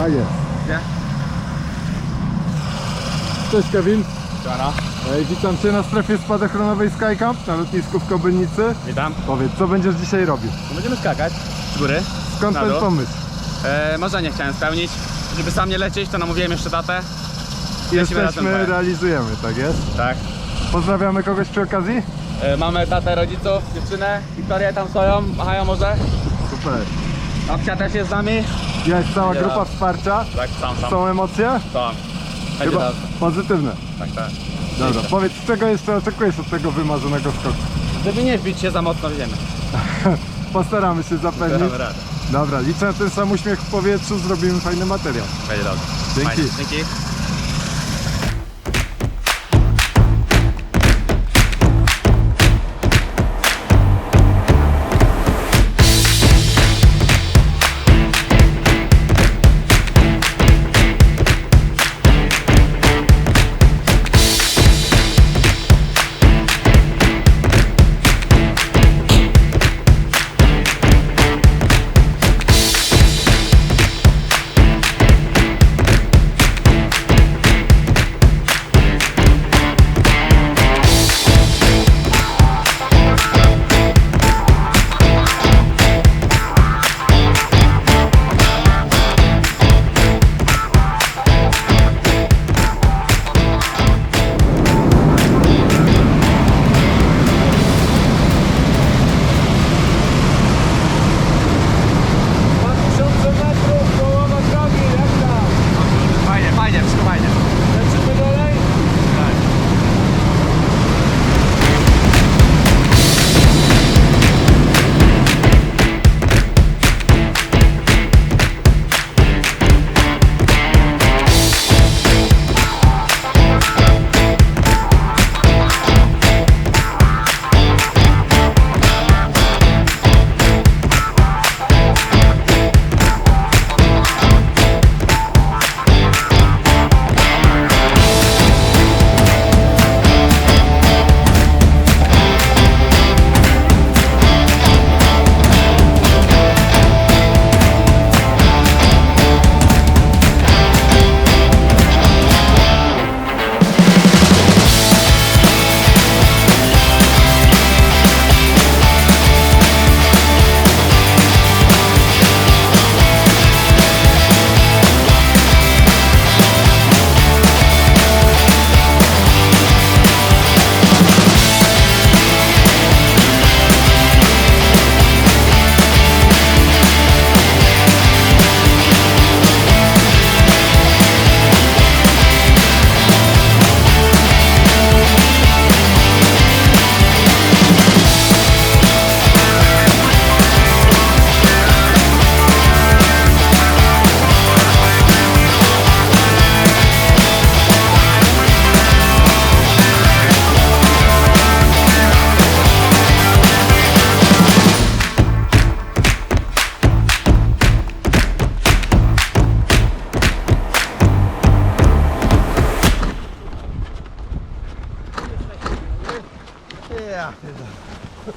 Tak jest. Cześć Kevin. Siemano. Ej, witam Cię na strefie spadochronowej Skycamp na lotnisku w Kobylnicy. Witam. Powiedz, co będziesz dzisiaj robił? No Będziemy skakać z góry. Skąd Na ten dół. pomysł? E, marzenie chciałem spełnić. Żeby sam nie lecieć, to namówiłem jeszcze datę. Lecimy razem Jesteśmy, realizujemy, tak jest? Tak. Pozdrawiamy kogoś przy okazji? E, mamy tatę rodziców, dziewczynę. Wiktorię tam stoją, machają może. Super. Babcia też jest z nami. Jest cała grupa wsparcia. Tak, sam, sam. Są emocje? Są. Będzie Chyba dobrze. pozytywne. Tak, tak. Dobra, powiedz, czego jeszcze oczekujesz od tego wymarzonego skoku? Żeby nie wbić się za mocno w ziemię. Postaramy się zapewnić. Damy radę. Dobra, liczę na ten sam uśmiech w powietrzu, zrobimy fajny materiał. Będzie dobrze. Dzięki. Fajnie. Dzięki.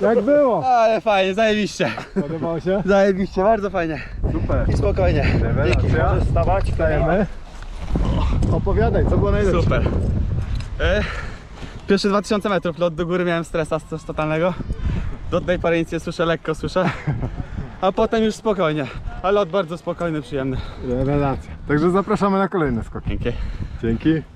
Jak było? Ale fajnie, zajebiście. Podobało się? Zajebiście, bardzo fajnie. Super. I spokojnie. Rewelacja. Możesz stawać, stajemy. Opowiadaj, co było najlepsze? Super. E, pierwsze 2000 metrów lot do góry miałem stresa z totalnego. Do tej pory nic nie słyszę, lekko słyszę. A potem już spokojnie. A lot bardzo spokojny, przyjemny. Rewelacja. Także zapraszamy na kolejne skoki. Dzięki. Dzięki.